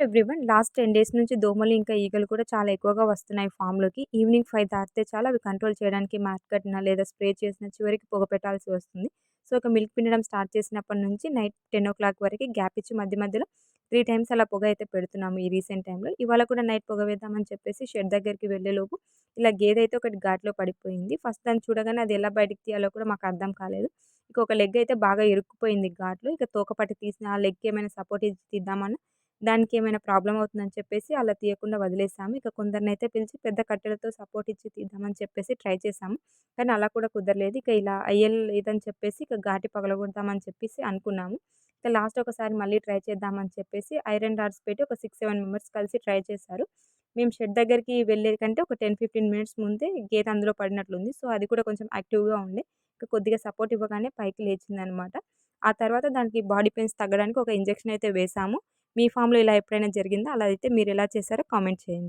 Everyone last 10 days నుంచి దోమలు ఇంకా ఈగలు కూడా చాలా ఎక్కువగా వస్తున్నాయి ఫామ్‌లోకి. ఈవినింగ్ ఫైవ్ దాటితే చాలా అవి కంట్రోల్ చేయడానికి మ్యాట్ కట్టిన లేదా స్ప్రే చేసిన చివరికి పొగ పెట్టాల్సి వస్తుంది. సో, ఒక మిల్క్ పిండడం స్టార్ట్ చేసినప్పటి నుంచి నైట్ టెన్ ఓ క్లాక్ వరకు గ్యాప్ ఇచ్చి మధ్య మధ్యలో త్రీ టైమ్స్ అలా పొగ అయితే పెడుతున్నాము ఈ రీసెంట్ టైంలో ఇవాళ కూడా నైట్ పొగ వేద్దామని చెప్పేసి షెడ్ దగ్గరికి వెళ్ళేలోపు ఇలా గేదె అయితే ఒకటి ఘాట్లో పడిపోయింది. ఫస్ట్ దాన్ని చూడగానే అది ఎలా బయటికి తీయాలో కూడా మాకు అర్థం కాలేదు. ఇక ఒక లెగ్ అయితే బాగా ఇరుక్కుపోయింది ఘాట్లో. ఇక తోకపట్టి తీసిన ఆ లెగ్ ఏమైనా సపోర్ట్ ఇచ్చి తీద్దామన్నా దానికి ఏమైనా ప్రాబ్లం అవుతుందని చెప్పేసి అలా తీయకుండా వదిలేసాము. ఇక కొందరినైతే పిలిచి పెద్ద కట్టెలతో సపోర్ట్ ఇచ్చి తీద్దామని చెప్పేసి ట్రై చేసాము. కానీ అలా కూడా కుదరలేదు. ఇక ఇలా అయ్యేలేదని చెప్పేసి ఇక ఘాటి పగలగొడతామని చెప్పేసి అనుకున్నాము. ఇక లాస్ట్ ఒకసారి మళ్ళీ ట్రై చేద్దామని చెప్పేసి ఐరన్ రాడ్స్ పెట్టి ఒక 6, 7 మెంబర్స్ కలిసి ట్రై చేశారు. మేము షెడ్ దగ్గరికి వెళ్ళే కంటే ఒక 10, 15 మినిట్స్ ముందే గేదె అందులో పడినట్లుంది. సో, అది కూడా కొంచెం యాక్టివ్‌గా ఉండే. ఇక కొద్దిగా సపోర్ట్ ఇవ్వగానే పైకి లేచిందనమాట. ఆ తర్వాత దానికి బాడీ పెయిన్స్ తగ్గడానికి ఒక ఇంజెక్షన్ అయితే వేసాము. మీ ఫామ్‌లో ఇలా ఎప్పుడైనా జరిగిందా? అలా అయితే మీరు ఎలా చేశారో కామెంట్ చేయండి.